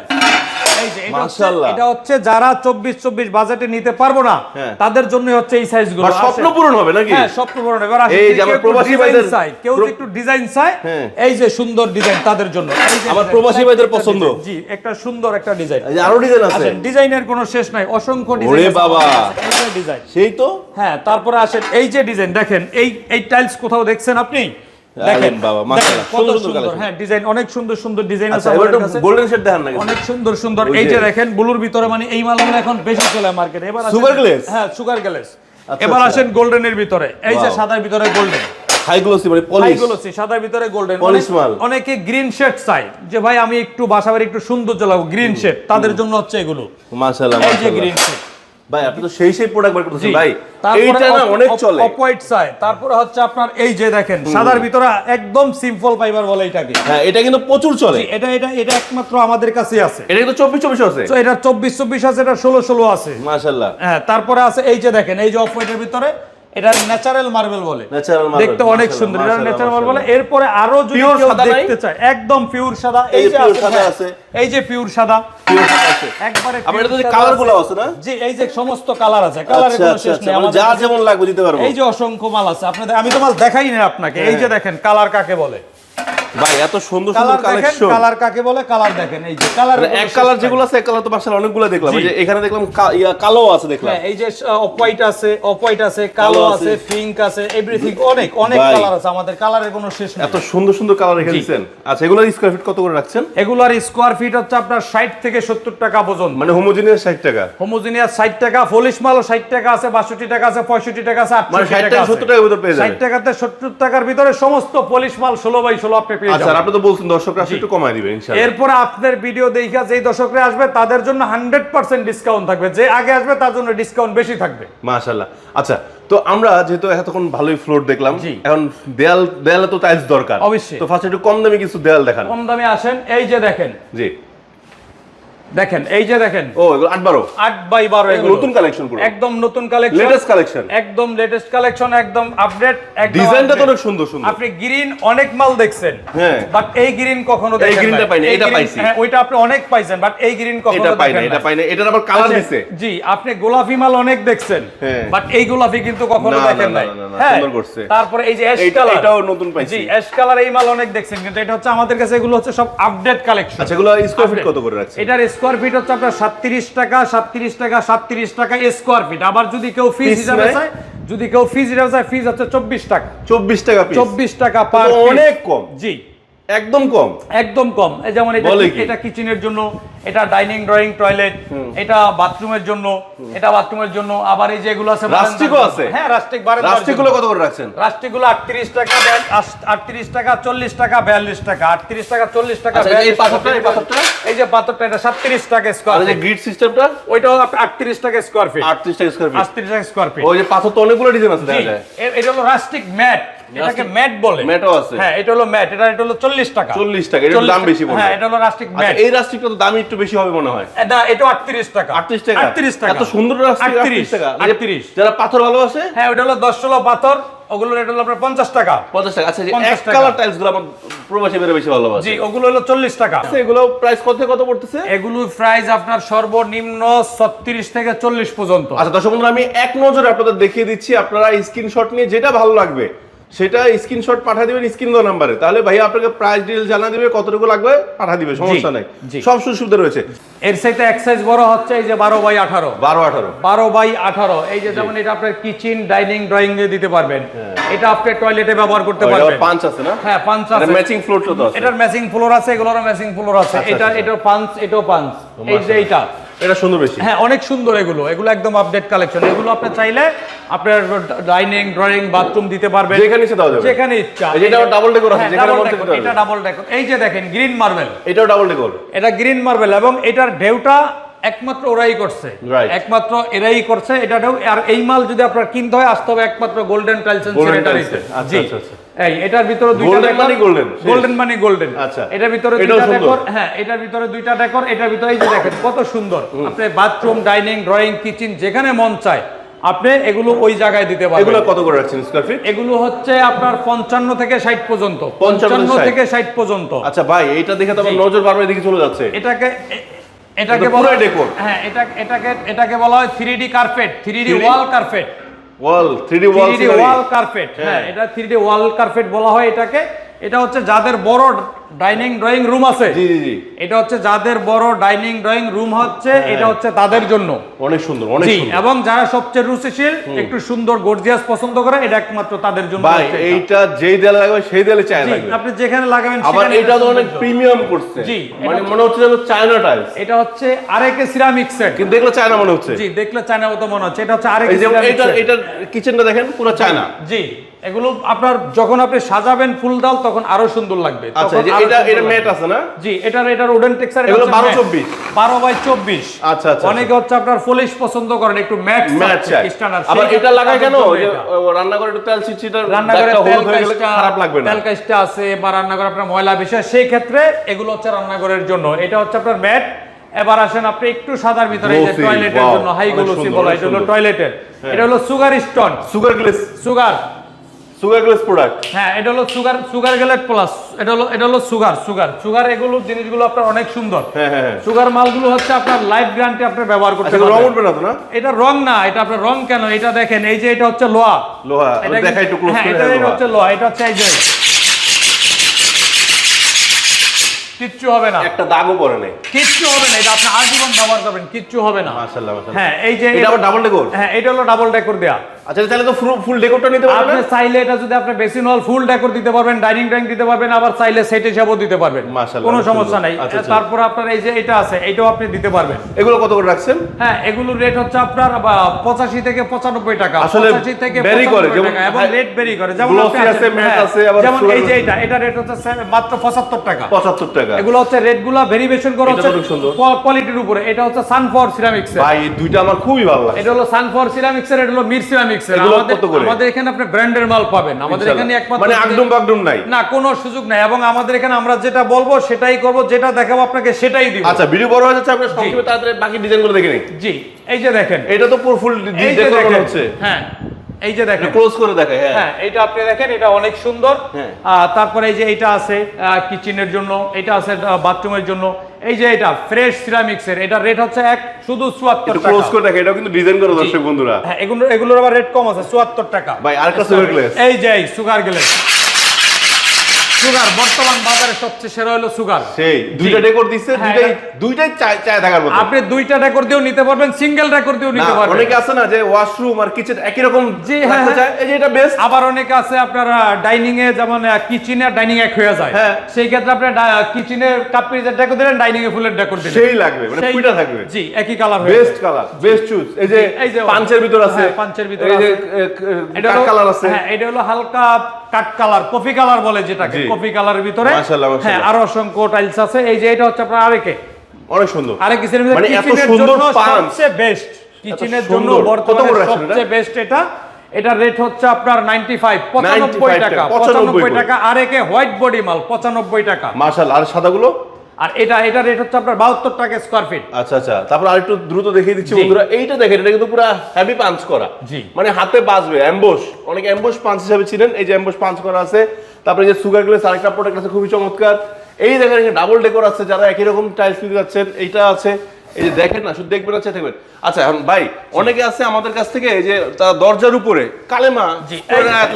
এই যে এটা হচ্ছে- মাশাআল্লাহ। এটা হচ্ছে যারা চব্বিশ চব্বিশ বাজেটে নিতে পারব না হ্যাঁ। তাদের জন্য হচ্ছে এই সাইজগুলো বা স্বপ্ন পূরণ হবে নাকি? হ্যাঁ স্বপ্ন পূরণ এবার এই যে আমার প্রবাসী ভাইদের- চায় কেউ একটু ডিজাইন চায় হ্যাঁ। এই যে সুন্দর ডিজাইন তাদের জন্য। আমার প্রবাসী ভাইদের পছন্দ। জি একটা সুন্দর একটা ডিজাইন আরও ডিজাইন আছে। ডিজাইনের কোনো শেষ নাই অসংখ্য ডিজাইন ওরে বাবা। ডিজাইন সেই তো? হ্যাঁ তারপরে আসেন এই যে ডিজাইন দেখেন এই এই টাইলস কোথাও দেখছেন আপনি? দেখেন বাবা, মাশাআল্লাহ, সুন্দর সুন্দর সুন্দর হ্যাঁ ডিজাইন অনেক সুন্দর সুন্দর ডিজাইন আছে আচ্ছা আমাদের একটু কাছে। গোল্ডেন শেড দেখান না অনেক সুন্দর সুন্দর এই যে যে- দেখেন ব্লুর ভিতরে মানে এই মালগুলো এখন বেশি চলে মার্কেটে এবার আসেন- Sugar হ্যাঁ সুগার গ্লেস আচ্ছা, এবার আচ্ছা। আসেন গোল্ডেনের ভিতরে। এই যে সাদার ভিতরে গোল্ডেন হাই গ্লোসি মানে পলিশ সাদার ভিতরে গোল্ডেন মাল। অনেকে গ্রিন শেড চাই যে ভাই আমি একটু বাসা বাড়ি একটু সুন্দর চালাবো গ্রিন শেড তাদের জন্য হচ্ছে এগুলো। মাশাআল্লাহ এই যে গ্রিন শেড ভাই আপনি তো সেই সেই প্রোডাক্ট বার করতেছেন ভাই। এইটা না অনেক চলে। চাই তারপরে হচ্ছে আপনার এই যে দেখেন সাদার ভিতরে একদম সিম্পল ফাইবার বলে এটাকে। হ্যাঁ এটা কিন্তু প্রচুর চলে। এটা এটা এটা একমাত্র আমাদের কাছে আছে। এটা কিন্তু চব্বিশ চব্বিশ আছে। তো এটা চব্বিশ চব্বিশ আছে এটা ষোলো ষোলো আছে। মাশাআল্লাহ। হ্যাঁ তারপরে আছে এই যে দেখেন এই যে অফ হোয়াইটের ভিতরে এটা ন্যাচারাল মার্বেল বলে। দেখতে অনেক সুন্দর এটা ন্যাচারাল মার্বেল বলে। এরপরে আরও যদি কেউ দেখতে চায় একদম পিওর সাদা। এই এই যে সাদা হ্যাঁ, আছে। এই যে পিওর সাদা। একবারে আবার এটা কালারগুলো আছে। না? জি এই যে সমস্ত কালার আছে। কালারের আচ্ছা কোনো আচ্ছা শেষ আচ্ছা। নেই। মানে আমাদের যা যেমন লাগবে দিতে পারব। এই যে অসংখ্য মাল আছে। আপনাদের আমি তো মাল দেখাই না আপনাকে। এই যে দেখেন কালার কাকে বলে? ভাই এত সুন্দর সুন্দর কালেকশন কালার কাকে বলে কালার দেখেন এই যে কালার এক কালার যেগুলো আছে এক কালার তো মাশাআল্লাহ অনেকগুলো দেখলাম। এই যে এখানে দেখলাম কালো আছে দেখলাম। হ্যাঁ এই যে অফ হোয়াইট আছে অফ হোয়াইট আছে কালো আছে। পিঙ্ক আছে এভরিথিং অনেক অনেক কালার আছে আমাদের কালারের কোনো শেষ নেই। এত সুন্দর সুন্দর কালার রেখে দিয়েছেন আচ্ছা এগুলোর স্কয়ার ফিট কত করে রাখছেন? এগুলার স্কোয়ার ফিট হচ্ছে আপনার ষাট থেকে সত্তর টাকা পর্যন্ত। মানে হোমোজিনিয়াস 60 টাকা। হোমোজিনিয়াস ষাট টাকা ফলিশ মালও ষাট টাকা আছে বাষট্টি টাকা আছে পঁয়ষট্টি টাকা আছে মানে 60 টাকা 70 টাকার ভিতর পেয়ে যাবেন। টাকাতে সত্তর টাকার ভিতরে সমস্ত পলিশ মাল ষোলো বাই ষোলো আপনি পেয়ে আচ্ছা আপনি তো বলছেন দর্শকরা একটু কমায় দিবেন ইনশাআল্লাহ। এরপরে আপনার ভিডিও দেখা যেই দর্শকরা আসবে তাদের জন্য হান্ড্রেড পার্সেন্ট ডিসকাউন্ট থাকবে। যে আগে আসবে তার জন্য ডিসকাউন্ট বেশি থাকবে। মাশাআল্লাহ। আচ্ছা তো আমরা যেহেতু এতক্ষণ ভালোই ফ্লোর দেখলাম। এখন দেয়াল দেয়ালে তো টাইলস দরকার। অবশ্যই। তো ফার্স্ট একটু কম দামে কিছু দেয়াল দেখান। কম দামে আসেন এই যে দেখেন। জি। দেখেন এই যে দেখেন ও এগুলো আট বারো আট বাই বারো এগুলো। নতুন কালেকশন পুরো একদম নতুন কালেকশন লেটেস্ট কালেকশন একদম লেটেস্ট কালেকশন একদম আপডেট একদম ডিজাইনটা তো অনেক সুন্দর সুন্দর আপনি গ্রিন অনেক মাল দেখছেন হ্যাঁ। বাট এই গ্রিন কখনো দেখেন greenটা নাই। পাইনি, এটা পাইছি। হ্যাঁ ওইটা আপনি অনেক পাইছেন বাট এই গ্রিন কখনো এটা পাই দেখেন এটা নাই। পাই না এটার আবার কালার আচ্ছা, দিছে জি আপনি গোলাপি মাল অনেক দেখছেন হ্যাঁ। বাট এই গোলাপি কিন্তু কখনো দেখেন নাই হ্যাঁ সুন্দর করছে। তারপরে এই যে অ্যাশ কালার এটাও নতুন পাইছি। জি অ্যাশ কালার এই মাল অনেক দেখছেন কিন্তু এটা হচ্ছে আমাদের কাছে এগুলো হচ্ছে সব আপডেট কালেকশন আচ্ছা এগুলো স্কয়ার ফিট কত করে রাখছেন এটার স্কোয়ার ফিট হচ্ছে আপনার সাতত্রিশ টাকা সাতত্রিশ টাকা সাতত্রিশ টাকা স্কোয়ার ফিট আবার যদি কেউ ফিজ হিসাবে চায় যদি কেউ ফিজ হিসাবে চায় ফিজ হচ্ছে চব্বিশ টাকা। 24 টাকা চব্বিশ টাকা পার অনেক কম। জি। একদম কম। একদম কম। এই যেমন এটা কিচেনের জন্য এটা ডাইনিং ড্রয়িং টয়লেট এটা বাথরুমের জন্য এটা বাথরুমের জন্য আবার এই যে এগুলো আছে রাস্টিকও আছে? হ্যাঁ রাস্টিক বারান্দার রাস্টিকগুলো কত করে রাখছেন? রাস্টিকগুলো আটত্রিশ টাকা আটত্রিশ টাকা চল্লিশ টাকা বিয়াল্লিশ টাকা। আটত্রিশ টাকা চল্লিশ টাকা আচ্ছা, এই 42 পাথরটা, এই পাথরটা? এই যে পাথরটা এটা সাতত্রিশ টাকা আর স্কোয়ার এই গ্রিড সিস্টেমটা ওইটাও আটত্রিশ টাকা স্কোয়ার ফিট 38 টাকা স্কয়ার ফিট আটত্রিশ টাকা স্কোয়ার ফিট ওই যে পাথর তো অনেকগুলো ডিজাইন আছে দেখা যায়। এটা হলো রাস্টিক ম্যাট। এটাকে ম্যাট বলে। ম্যাটও আছে। হ্যাঁ এটা হলো ম্যাট এটা এটা হলো চল্লিশ টাকা। 40 টাকা, 40 দাম বেশি পড়বে। হ্যাঁ এটা হলো রাস্টিক আচ্ছা ম্যাট এই রাস্টিকটা তো দাম একটু বেশি হবে মনে হয়। এটা এটা আটত্রিশ টাকা। 38 টাকা? 38 টাকা। এত সুন্দর রাস্টিক 38 টাকা। এই 38 যারা পাথর ভালোবাসে? হ্যাঁ ওটা হলো পাথর ওগুলো রেট হলো আপনার পঞ্চাশ টাকা। 50 টাকা আচ্ছা এই যে 50 এক কালার টাইলসগুলো আমার প্রবাসী বেরে বেশি ভালোবাসে। জি ওগুলো হলো চল্লিশ টাকা। আচ্ছা এগুলো প্রাইস কত কত পড়তেছে? এগুলোর প্রাইস আপনার সর্বনিম্ন ছত্রিশ থেকে চল্লিশ পর্যন্ত। আচ্ছা দর্শক বন্ধুরা আমি এক নজরে আপনাদের দেখিয়ে দিচ্ছি আপনারা স্ক্রিনশট নিয়ে যেটা ভালো লাগবে সেটা স্ক্রিনশট পাঠিয়ে দিবেন স্ক্রিন দেওয়া নাম্বারে তাহলে ভাই আপনাকে প্রাইস ডিটেল জানা দিবে কতটুকু লাগবে পাঠা দিবে সমস্যা নাই। সব সুবিধা রয়েছে। এর সাথে এক সাইজ বড় হচ্ছে এই যে বারো বাই আঠারো। বারো আঠারো। বারো বাই আঠারো। এই যে যেমন এটা আপনার কিচেন ডাইনিং ড্রয়িং এ দিতে পারবেন। এটা আপনি টয়লেটে ব্যবহার করতে পারবেন। পাঁচ আছে না? হ্যাঁ পাঁচ আছে। ম্যাচিং ফ্লোর তো আছে। এটার ম্যাচিং ফ্লোর আছে এগুলোর ম্যাচিং ফ্লোর আছে। আচ্ছা, এটা আচ্ছা। এটাও পাঁচ এটাও পাঁচ এই যে এইটা। এটা সুন্দর বেশি। হ্যাঁ অনেক সুন্দর এগুলো। এগুলো একদম আপডেট কালেকশন এগুলো আপনি চাইলে আপনার ডাইনিং ড্রয়িং বাথরুম দিতে পারবেন। যেখানে ইচ্ছে যাবে। যেখানে ইচ্ছা। এটা ডাবল ডেকোর আছে হ্যাঁ, যেখানে মন এটা ডাবল ডেকোর এই যে দেখেন গ্রিন মার্বেল এটাও ডাবল ডেকোর এটা গ্রিন মার্বেল এবং এটার ঢেউটা একমাত্র ওরাই করছে। একমাত্র এরাই করছে। এটা আর এই মাল যদি আপনার কিনতে হয় আসতে হবে একমাত্র গোল্ডেন টাইলস এন্ড জি। আচ্ছা, আচ্ছা। এই এটার ভিতরে দুইটা মানে শেষ। গোল্ডেন মানে গোল্ডেন আচ্ছা। এটার ভিতরে দুইটা। হ্যাঁ এটার ভিতরে দুইটা ডেকর এটার ভিতরে এই যে দেখেন কত সুন্দর। আপনি বাথরুম ডাইনিং ড্রয়িং কিচেন যেখানে মন চায় আপনি এগুলো ওই জায়গায় দিতে এগুলো কত করে রাখছেন স্কয়ার ফিট এগুলো হচ্ছে আপনার পঞ্চান্ন থেকে ষাট পর্যন্ত। 55 পঞ্চান্ন 60 থেকে ষাট পর্যন্ত। আচ্ছা ভাই এইটা দেখে তো আমার নজর বারবার এদিকে চলে যাচ্ছে। এটাকে এটাকে বলা পুরোই decor। হ্যাঁ এটা এটাকে এটাকে বলা হয় three D carpet three D 3D wall carpet wall carpet হ্যাঁ এটা থ্রি ডি ওয়াল কার্পেট বলা হয় এটাকে। এটা হচ্ছে যাদের বড় ডাইনিং ড্রয়িং রুম আছে? জি জি জি। এটা হচ্ছে যাদের বড় ডাইনিং ড্রয়িং রুম হচ্ছে এটা হচ্ছে তাদের জন্য। অনেক সুন্দর অনেক সুন্দর। এবং যারা সবচেয়ে রুচিশীল একটু সুন্দর গর্জিয়াস পছন্দ করে এটা একমাত্র তাদের জন্য ভাই এইটা যেই দেয়ালে লাগবে সেই দেয়ালে চায় জি, লাগবে। আপনি যেখানে লাগাবেন আবার সেখানে এটা তো অনেক প্রিমিয়াম করছে। জি, মানে মনে হচ্ছে যেন চায়না টাইলস এটা হচ্ছে আরেকে সিরামিক সেট কিন্তু দেখলে চায়না মনে হচ্ছে। জি দেখলে চায়না মতো মনে হচ্ছে। এটা হচ্ছে আরেক এই যে ceramic এটা কিচেনটা দেখেন পুরো চায়না। জি এগুলো আপনার যখন আপনি সাজাবেন ফুল দাল তখন আরও সুন্দর লাগবে। আচ্ছা এটা এটা ম্যাট আছে না? জি এটার এটার উডেন টেক্সচার এগুলো 12 24 বারো বাই চব্বিশ। আচ্ছা, আচ্ছা, অনেকে হচ্ছে আপনার পলিশ পছন্দ করেন একটু ম্যাট ম্যাট চাই। আবার এটা লাগায় কেন? ওই যে ও, রান্নাঘরে একটু তেল ছিটছিটা রান্নাঘরে তেল হলুদ হয়ে গেলে কাজটা খারাপ লাগবে না। তেল কাজটা আছে বা রান্নাঘরে আপনার ময়লা বিষয় সেই ক্ষেত্রে এগুলো হচ্ছে রান্নাঘরের জন্য। এটা হচ্ছে আপনার ম্যাট। এবার আসেন আপনি একটু সাদার ভিতরে এই যে টয়লেটের জন্য হাই অনেক গ্লোসি বলা এটা হলো টয়লেটের। এটা হলো sugar stone sugar glaze sugar sugar glaze product হ্যাঁ এটা হলো সুগার সুগার গেলেট প্লাস এটা হলো এটা হলো সুগার সুগার সুগার এগুলো জিনিসগুলো আপনার অনেক সুন্দর। হ্যাঁ হ্যাঁ সুগার মালগুলো হচ্ছে আপনার লাইফ গ্যারান্টি আপনি ব্যবহার করতে আচ্ছা রং উঠবে না তো না? এটা রং না এটা আপনার রং কেন? এটা দেখেন এই যে এটা হচ্ছে লোহা। লোহা এটা একটু ক্লোজ করে এটা এটা লোহা। হচ্ছে লোহা এটা হচ্ছে এই যে কিচ্ছু হবে না। একটা দাগও পড়ে নাই। কিচ্ছু হবে না এটা আপনি আজীবন ব্যবহার করবেন কিচ্ছু হবে না। মাশাআল্লাহ হ্যাঁ এই যে এটা আবার ডাবল ডেকোর হ্যাঁ এটা হলো ডাবল ডেকোর দেয়া। আচ্ছা তাহলে তো ফুল ডেকোরটা নিতে পারবেন আপনি চাইলে এটা যদি আপনি বেসিন হল ফুল ডেকোর দিতে পারবেন ডাইনিং ট্যাঙ্ক দিতে পারবেন আবার চাইলে সেট হিসাবেও দিতে পারবেন। মাশাআল্লাহ, কোনো সমস্যা নাই। আচ্ছা, আচ্ছা। তারপর আপনার এই যে এটা আছে এটাও আপনি দিতে পারবেন। এগুলো কত করে রাখছেন? হ্যাঁ এগুলোর রেট হচ্ছে আপনার পঁচাশি থেকে পঁচানব্বই টাকা। আসলে 85 থেকে করে, যেমন এবং রেট বেরি করে। যেমন আছে, হ্যাঁ, আছে, আবার যেমন এই যে। এটা এটা রেট হচ্ছে মাত্র পঁচাত্তর টাকা। পঁচাত্তর টাকা। এগুলো হচ্ছে রেটগুলা ভেরিয়েশন করে হচ্ছে। কোয়ালিটির উপরে। এটা হচ্ছে সানফ্লাওয়ার সিরামিক্স ভাই এই দুইটা আমার খুবই ভালো লাগে। এটা হলো সানফ্লাওয়ার সিরামিক্স এর এটা হলো মির সিরামিক্স এর। আমাদের করে? এখানে আপনি ব্র্যান্ডের মাল পাবেন। আমাদের এখানে একমাত্র মানে আগডুম বাগডুম নাই। না কোনো সুযোগ নাই। এবং আমাদের এখানে আমরা যেটা বলব সেটাই করব যেটা দেখাবো আপনাকে সেটাই দিব। আচ্ছা ভিডিও বড় হয়ে যাচ্ছে আপনি সংক্ষেপে তাড়াতাড়ি বাকি ডিজাইনগুলো দেখে নিন জি এই যে দেখেন। এটা তো পুরো ফুল ডেকোর দেখেন। হচ্ছে। হ্যাঁ। এই যে দেখেন। ক্লোজ করে দেখায় হ্যাঁ। হ্যাঁ এটা আপনি দেখেন এটা অনেক সুন্দর। হ্যাঁ। তারপরে এই যে এটা আছে কিচেনের জন্য এটা আছে বাথরুমের জন্য। এই যে এটা ফ্রেশ সিরামিক্স এর এটা রেট হচ্ছে এক শুধু চুয়াত্তর একটু টাকা। ক্লোজ করে দেখে এটা কিন্তু ডিজাইন করে দর্শক বন্ধুরা। হ্যাঁ এগুলো এগুলোর আবার রেট কম আছে চুয়াত্তর টাকা। ভাই, আরেকটা সুগার গ্লাস এই যে সুগার গ্লাস সুগার বর্তমান বাজারে সবচেয়ে সেরা হলো সুগার। সেই দুইটা ডেকোর দিচ্ছে হ্যাঁ, দুইটাই দুইটাই চায় চায় থাকার মতো। আপনি দুইটা রেকর্ড দিয়েও নিতে পারবেন সিঙ্গেল রেকর্ড দিয়েও নিতে পারবেন। অনেকে আছে না যে ওয়াশরুম আর কিচেন একই রকম জি, হ্যাঁ, হ্যাঁ। এই যে এটা বেস্ট আবার অনেকে আছে আপনার ডাইনিং এ যেমন কিচেনে আর ডাইনিং এক হয়ে যায়। হ্যাঁ। সেই ক্ষেত্রে আপনি কিচেনে কাপ পিরিজের ডেকোর দিলেন ডাইনিং এ ফুলের ডেকোর দিলেন। সেই লাগবে মানে সেই- থাকবে। জি একই কালার হয়ে বেস্ট কালার বেস্ট চুজ এই যে যে ভিতর আছে। পাঞ্চের ভিতর এই যে আছে। এটা কালার আছে। হ্যাঁ এটা হলো হালকা কাট কালার কফি কালার বলে যেটাকে। কফি কালারের ভিতরে। মাশাআল্লাহ, মাশাআল্লাহ। হ্যাঁ আরও অসংখ্য টাইলস আছে। এই যে এটা হচ্ছে আপনার আরেকে। অনেক সুন্দর। আরেক কিচেনের ভিতরে মানে এত সুন্দর সবচেয়ে বেস্ট কিচেনের জন্য বর্তমানে সবচেয়ে বেস্ট এটা। এটা রেট হচ্ছে আপনার 95 95 95 টাকা টাকা, 95 95 টাকা। আর একে হোয়াইট বডি মাল 95 টাকা। Marshal R সাদাগুলো? আর এটা এটা রেট হচ্ছে আপনার 72 টাকা স্কয়ার ফিট আচ্ছা আচ্ছা তারপর আরেকটু দ্রুত দেখিয়ে দিচ্ছি বন্ধুরা এইটা দেখেন এটা কিন্তু পুরো হেভি পাঞ্চ করা। জি। মানে হাতে বাজবে অ্যাম্বুশ অনেকে অ্যাম্বুশ পাঞ্চ হিসাবে ছিলেন এই যে অ্যাম্বুশ পাঞ্চ করা আছে। তারপরে যে সুগার গ্লেস আরেকটা প্রোডাক্ট আছে খুবই চমৎকার। এই দেখেন এখানে ডাবল ডেকোর আছে যারা একই রকম টাইলস নিতে যাচ্ছেন এইটা আছে। এই যে দেখেন না শুধু দেখবেন আছে দেখবেন। আচ্ছা এখন ভাই অনেকে আছে আমাদের কাছ থেকে এই যে তারা দরজার উপরে কালেমা জি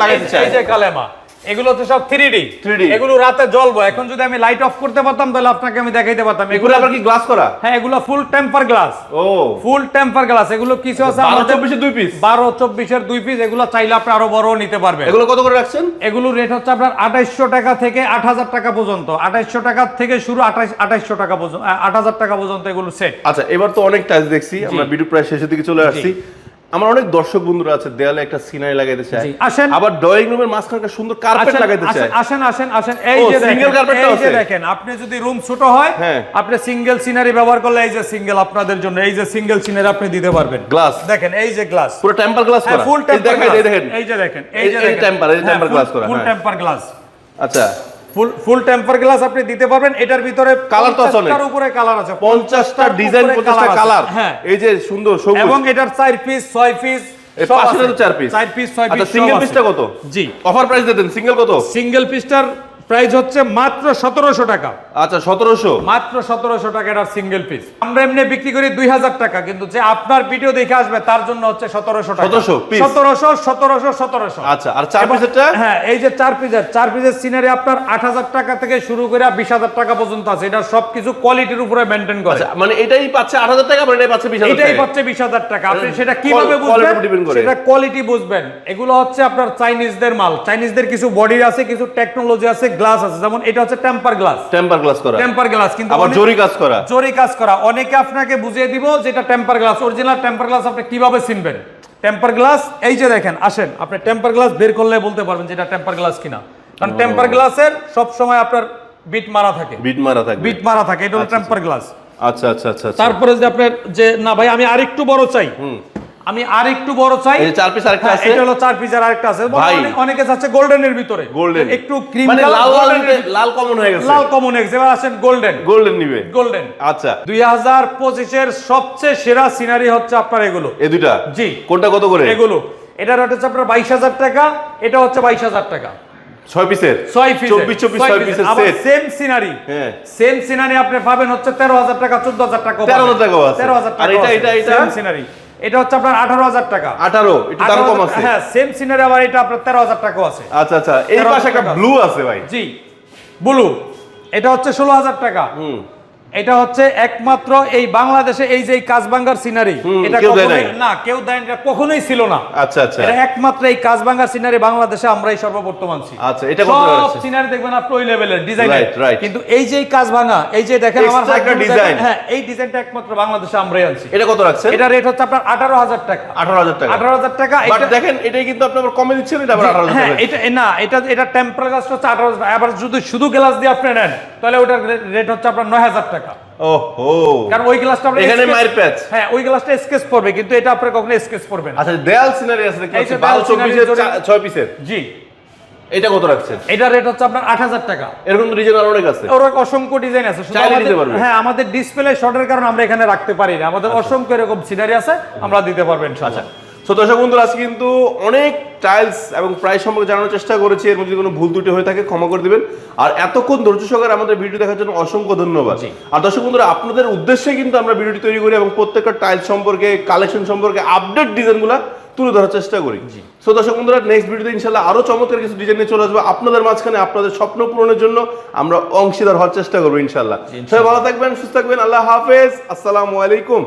লাগাইতে চায় এই যে কালেমা। এগুলো তো সব 3D 3D এগুলো রাতে জ্বলবো। এখন যদি আমি লাইট অফ করতে পারতাম তাহলে আপনাকে আমি দেখাইতে পারতাম। এগুলো এগুলো আবার কি গ্লাস করা? হ্যাঁ এগুলো ফুল টেম্পার গ্লাস ও। ফুল টেম্পার গ্লাস এগুলো কিছু আছে বারো আমাদের চব্বিশে দুই পিস বারো চব্বিশের দুই পিস এগুলো চাইলে আপনি আরও বড় নিতে পারবেন। এগুলো কত করে রাখছেন? এগুলোর রেট হচ্ছে আপনার আঠাইশশো টাকা থেকে আট হাজার টাকা পর্যন্ত। আঠাইশশো টাকা থেকে শুরু আঠাইশ আঠাইশশো টাকা পর্যন্ত আট হাজার টাকা পর্যন্ত এগুলো সেট আচ্ছা এবার তো অনেক টাইলস দেখছি। আমরা ভিডিও প্রায় শেষের দিকে চলে আসছি। আমার অনেক দর্শক বন্ধুরা আছে দেয়ালে একটা সিনারি লাগাইতে চায়। আসেন। আবার ড্রয়িং রুমের মাঝখানে একটা সুন্দর কার্পেট লাগাইতে চায়। আসেন, আসেন আসেন। এই যে এই যে আছে? দেখেন আপনি যদি রুম ছোট হয় হ্যাঁ। আপনি সিঙ্গেল সিনারি ব্যবহার করলে এই যে সিঙ্গেল আপনাদের জন্য এই যে সিঙ্গেল সিনারি আপনি দিতে পারবেন। গ্লাস দেখেন এই যে গ্লাস পুরো টেম্পার গ্লাস হ্যাঁ করা। ফুল টেম্পার দেখেন এই দেখেন। এই যে দেখেন এই- এই temper, এই temper glass করা, ফুল হ্যাঁ। টেম্পার গ্লাস আচ্ছা। ফুল ফুল টেম্পার গ্লাস আপনি দিতে পারবেন এটার ভিতরে কালার তো আছে। 50টার উপরে কালার আছে। পঞ্চাশটা 50টার ডিজাইন উপরে পঞ্চাশটা আছে। কালার এই যে সুন্দর সবুজ। এবং এটার চার পিস ছয় পিস এই পাশের তো চার পিস 4 পিস ছয় আচ্ছা পিস সিঙ্গেল পিসটা কত? জি। অফার প্রাইস দিতেন সিঙ্গেল কত? সিঙ্গেল পিসটার প্রাইস হচ্ছে মাত্র সতেরোশো টাকা। আচ্ছা সতেরোশো। মাত্র সতেরোশো টাকা এটা সিঙ্গেল পিস। আমরা এমনি বিক্রি করি দুই হাজার টাকা কিন্তু যে আপনার ভিডিও দেখে আসবে তার জন্য হচ্ছে সতেরোশো টাকা। সতেরোশো সতেরোশো সতেরোশো আচ্ছা আর চার পিসেরটা হ্যাঁ এই যে চার পিসের চার পিসের সিনারি আপনার আট হাজার টাকা থেকে শুরু করে বিশ হাজার টাকা পর্যন্ত আছে। এটা সবকিছু কোয়ালিটির উপরে মেনটেন করে। আচ্ছা মানে এটাই পাচ্ছে আট হাজার টাকা মানে এটাই পাচ্ছে বিশ এটাই হচ্ছে বিশ হাজার টাকা। আপনি সেটা কীভাবে বুঝবেন? সেটা কোয়ালিটি বুঝবেন। এগুলো হচ্ছে আপনার চাইনিজদের মাল। চাইনিজদের কিছু বডি আছে কিছু টেকনোলজি আছে গ্লাস আছে যেমন এটা হচ্ছে টেম্পার গ্লাস টেম্পার গ্লাস করা। টেম্পার গ্লাস কিন্তু আবার জরি কাজ করা। জরি কাজ করা। অনেকে আপনাকে বুঝিয়ে দিব যেটা temper glass original temper glass আপনি কীভাবে চিনবেন টেম্পার গ্লাস এই যে দেখেন আসেন। আপনি টেম্পার গ্লাস বের করলে বলতে পারবেন যেটা টেম্পার গ্লাস কিনা। কারণ টেম্পার গ্লাসের সব সময় আপনার বিট মারা থাকে। বিট মারা থাকে বিট মারা থাকে। এটা হলো টেম্পার গ্লাস আচ্ছা আচ্ছা আচ্ছা আচ্ছা। তারপরে যে আপনার যে না ভাই আমি আরেকটু বড় চাই। আমি আর একটু বড় চাই। এই চার পিস আরেকটা হ্যাঁ, আছে। এটা হলো চার পিসের আরেকটা আছে। অনেক- যাচ্ছে গোল্ডেনের ভিতরে। গোল্ডেন একটু ক্রিম মানে লাল লাল- লাল কমন হয়ে গেছে। লাল কমন এক্স এবার আসেন গোল্ডেন গোল্ডেন নিবে। গোল্ডেন আচ্ছা। দুই হাজার পঁচিশের সবচেয়ে সেরা সিনারি হচ্ছে আপনার এগুলো। এই দুইটা? জি। কোনটা কত করে? এগুলো। এটা হচ্ছে আপনার বাইশ হাজার টাকা এটা হচ্ছে বাইশ হাজার টাকা। ছয় পিসের ছয় পিস চব্বিশ চব্বিশ ছয় পিসের সেট সেম সিনারি হ্যাঁ। সেম সিনারি আপনি পাবেন হচ্ছে তেরো হাজার টাকা চোদ্দ হাজার টাকা 13,000 টাকাও আছে। তেরো হাজার আর টাকা এটা- এটা- এটা? সিনারি এটা হচ্ছে আপনার আঠারো হাজার টাকা। আঠারো একটু দাম কম আছে। হ্যাঁ সেম সিনারি আবার এটা আপনার তেরো হাজার টাকাও আছে। আচ্ছা আচ্ছা। এই 13,000 পাশে একটা। ব্লু আছে ভাই। জি। ব্লু এটা হচ্ছে ষোলো হাজার টাকা। হুম। এটা হচ্ছে একমাত্র এই বাংলাদেশে এই যে কাজবাঙ্গার সিনারি এটা। না কেউ দেয় এটা কখনোই ছিল না। আচ্ছা আচ্ছা। এটা একমাত্র এই কাজবাঙ্গার সিনারি বাংলাদেশে আমরাই সর্বপ্রথম আনছি। আচ্ছা, এটা সব সিনারি দেখবেন আপনি ওই লেভেলের ডিজাইন. কিন্তু এই যে কাজভাঙা এই যে দেখেন আমার একটা। দেখেন, হ্যাঁ এই ডিজাইনটা একমাত্র বাংলাদেশে আমরাই আনছি। এটা কত রাখছেন? এটা রেট হচ্ছে আপনার আঠারো হাজার টাকা। আঠারো হাজার টাকা। আঠারো হাজার টাকা বাট এটা- দেখেন এটাই কিন্তু আপনি আবার কমে দিচ্ছেন এটা আবার আঠারো হাজার হ্যাঁ টাকা। এটা না এটা এটা টেম্পার গ্লাস হচ্ছে আঠারো হাজার আবার যদি শুধু গ্লাস দিয়ে আপনি নেন তাহলে ওটার রেট হচ্ছে আপনার নয় হাজার টাকা। ওহো। কারণ ওই গ্লাসটা এখানে sketch- প্যাচ। হ্যাঁ ওই গ্লাসটা স্কেচ পড়বে কিন্তু এটা আপনার কখনো স্কেচ পড়বে না। আচ্ছা দেয়াল সিনারি আছে পিসের জি। এটা কত রাখছেন? এটা রেট হচ্ছে আপনার আট হাজার টাকা। এরকম তো ডিজাইন আর অনেক আছে। ওর অসংখ্য ডিজাইন আছে আমাদের- হ্যাঁ আমাদের ডিসপ্লে শর্টের কারণে আমরা এখানে রাখতে পারি না। আমাদের অসংখ্য এরকম সিনারি আছে আমরা দিতে পারবেন আচ্ছা। তো দর্শক বন্ধুরা আজকে কিন্তু অনেক টাইলস এবং প্রাইস সম্পর্কে জানানোর চেষ্টা করেছি। এর মধ্যে যদি কোনো ভুল ত্রুটি হয়ে থাকে ক্ষমা করে দিবেন। আর এতক্ষণ ধৈর্য সহকারে আমাদের ভিডিও দেখার জন্য অসংখ্য ধন্যবাদ। আর দর্শক বন্ধুরা আপনাদের উদ্দেশ্যে কিন্তু আমরা ভিডিওটি তৈরি করি এবং প্রত্যেকটা টাইলস সম্পর্কে কালেকশন সম্পর্কে আপডেট ডিজাইনগুলো তুলে ধরার চেষ্টা করি। সো দর্শক বন্ধুরা নেক্সট ভিডিওতে ইনশাল্লাহ আরও চমৎকার কিছু ডিজাইন নিয়ে চলে আসবে। আপনাদের মাঝখানে আপনাদের স্বপ্ন পূরণের জন্য আমরা অংশীদার হওয়ার চেষ্টা করব ইনশাল্লাহ সবাই ভালো থাকবেন সুস্থ থাকবেন। আল্লাহ হাফেজ। আসসালামু আলাইকুম।